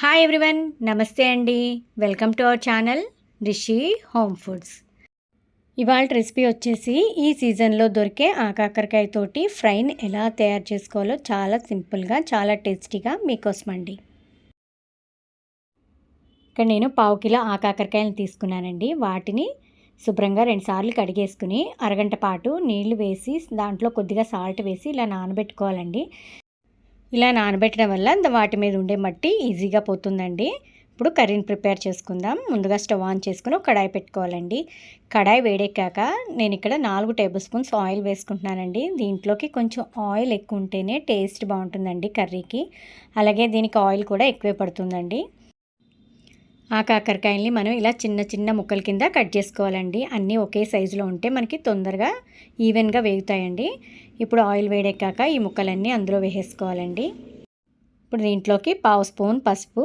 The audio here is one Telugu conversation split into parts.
హాయ్ ఎవ్రీవన్ నమస్తే అండి. Welcome to our channel Rishi home foods ఇవాళ రెసిపీ వచ్చేసి ఈ సీజన్లో దొరికే ఆకాకరకాయ తోటి ఫ్రైని ఎలా తయారు చేసుకోవాలో చాలా సింపుల్గా చాలా టేస్టీగా మీకోసం అండి. ఇక్కడ నేను పావు కిలో ఆకాకరకాయలు తీసుకున్నానండి. వాటిని శుభ్రంగా రెండుసార్లు కడిగేసుకుని అరగంట పాటు నీళ్ళు వేసి దాంట్లో కొద్దిగా సాల్ట్ వేసి ఇలా నానబెట్టుకోవాలండి. ఇలా నానబెట్టడం వల్ల వాటి మీద ఉండే మట్టి ఈజీగా పోతుందండి. ఇప్పుడు కర్రీని ప్రిపేర్ చేసుకుందాం. ముందుగా స్టవ్ ఆన్ చేసుకుని కడాయి పెట్టుకోవాలండి. కడాయి వేడెక్కాక నేను ఇక్కడ నాలుగు టేబుల్ స్పూన్స్ ఆయిల్ వేసుకుంటున్నానండి. దీంట్లోకి కొంచెం ఆయిల్ ఎక్కువ ఉంటేనే టేస్ట్ బాగుంటుందండి కర్రీకి. అలాగే దీనికి ఆయిల్ కూడా ఎక్కువే పడుతుందండి. ఆ కాకరకాయల్ని మనం ఇలా చిన్న చిన్న ముక్కల కింద కట్ చేసుకోవాలండి. అన్నీ ఒకే సైజులో ఉంటే మనకి తొందరగా ఈవెన్గా వేగుతాయండి. ఇప్పుడు ఆయిల్ వేడెక్కాక ఈ ముక్కలన్నీ అందులో వేసేసుకోవాలండి. ఇప్పుడు దీంట్లోకి పావు స్పూన్ పసుపు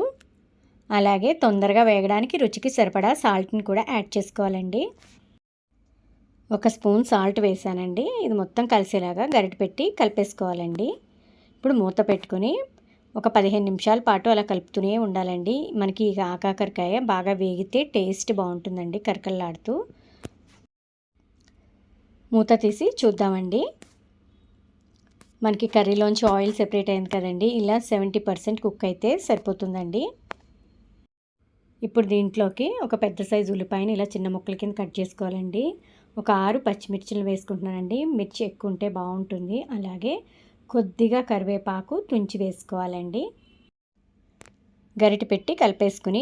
అలాగే తొందరగా వేగడానికి రుచికి సరిపడా సాల్ట్ని కూడా యాడ్ చేసుకోవాలండి. ఒక స్పూన్ సాల్ట్ వేసానండి. ఇది మొత్తం కలిసేలాగా గరిటె పెట్టి కలిపేసుకోవాలండి. ఇప్పుడు మూత పెట్టుకొని ఒక పదిహేను నిమిషాల పాటు అలా కలుపుతూనే ఉండాలండి. మనకి ఇక ఆకాకరకాయ బాగా వేగితే టేస్ట్ బాగుంటుందండి కరకల్లాడుతూ మూత తీసి చూద్దామండి. మనకి కర్రీలోంచి ఆయిల్ సెపరేట్ అయింది కదండి. ఇలా సెవెంటీ పర్సెంట్ కుక్ అయితే సరిపోతుందండి. ఇప్పుడు దీంట్లోకి ఒక పెద్ద సైజు ఉల్లిపాయని ఇలా చిన్న ముక్కల కింద కట్ చేసుకోవాలండి. ఒక ఆరు పచ్చిమిర్చిలు వేసుకుంటున్నానండి. మిర్చి ఎక్కువ ఉంటే బాగుంటుంది. అలాగే కొద్దిగా కరివేపాకు తుంచి వేసుకోవాలండి. గరిట పెట్టి కలిపేసుకుని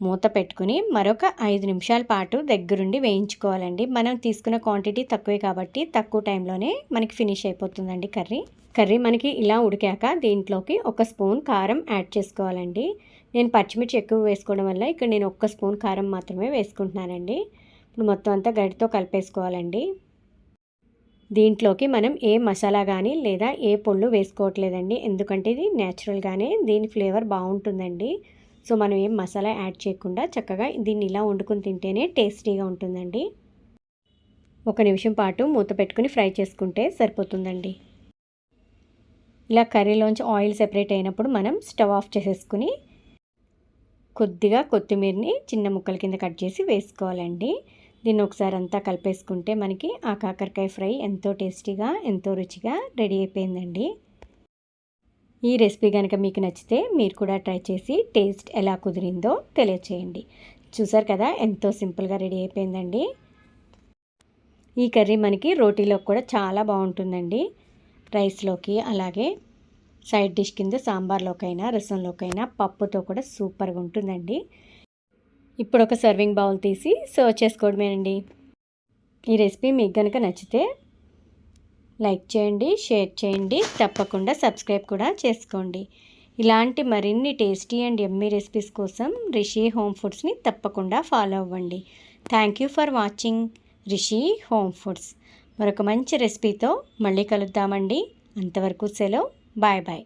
మూత పెట్టుకుని మరొక ఐదు నిమిషాల పాటు దగ్గరుండి వేయించుకోవాలండి. మనం తీసుకున్న క్వాంటిటీ తక్కువే కాబట్టి తక్కువ టైంలోనే మనకి ఫినిష్ అయిపోతుందండి కర్రీ. కర్రీ మనకి ఇలా ఉడికాక దీంట్లోకి ఒక స్పూన్ కారం యాడ్ చేసుకోవాలండి. నేను పచ్చిమిర్చి ఎక్కువ వేసుకోవడం వల్ల ఇక్కడ నేను ఒక్క స్పూన్ కారం మాత్రమే వేసుకుంటున్నానండి. ఇప్పుడు మొత్తం అంతా గడితో కలిపేసుకోవాలండి. దీంట్లోకి మనం ఏ మసాలా కానీ లేదా ఏ పొళ్ళు వేసుకోవట్లేదండి. ఎందుకంటే ఇది న్యాచురల్గానే దీని ఫ్లేవర్ బాగుంటుందండి. సో మనం ఏం మసాలా యాడ్ చేయకుండా చక్కగా దీన్ని ఇలా వండుకొని తింటేనే టేస్టీగా ఉంటుందండి. ఒక నిమిషం పాటు మూత పెట్టుకుని ఫ్రై చేసుకుంటే సరిపోతుందండి. ఇలా కర్రీలోంచి ఆయిల్ సెపరేట్ అయినప్పుడు మనం స్టవ్ ఆఫ్ చేసేసుకుని కొద్దిగా కొత్తిమీరని చిన్న ముక్కల కింద కట్ చేసి వేసుకోవాలండి. దీన్ని ఒకసారి అంతా కలిపేసుకుంటే మనకి ఆ కాకరకాయ ఫ్రై ఎంతో టేస్టీగా ఎంతో రుచిగా రెడీ అయిపోయిందండి. ఈ రెసిపీ కనుక మీకు నచ్చితే మీరు కూడా ట్రై చేసి టేస్ట్ ఎలా కుదిరిందో తెలియచేయండి. చూసారు కదా ఎంతో సింపుల్గా రెడీ అయిపోయిందండి. ఈ కర్రీ మనకి రోటీలోకి కూడా చాలా బాగుంటుందండి. రైస్లోకి అలాగే సైడ్ డిష్ కింద సాంబార్లోకైనా రసంలోకైనా పప్పుతో కూడా సూపర్గా ఉంటుందండి. ఇప్పుడు ఒక సర్వింగ్ బౌల్ తీసి సర్వ్ చేసుకోవడమేనండి ఈ రెసిపీ మీకు కనుక నచ్చితే లైక్ చేయండి షేర్ చేయండి తప్పకుండా సబ్స్క్రైబ్ కూడా చేసుకోండి. ఇలాంటి మరిన్ని టేస్టీ అండ్ ఎమ్మీ రెసిపీస్ కోసం రిషి హోమ్ ఫుడ్స్ని తప్పకుండా ఫాలో అవ్వండి. Thank you for watching Rishi home foods మరొక మంచి రెసిపీతో మళ్ళీ కలుద్దామండి. అంతవరకు సెలవు. Bye bye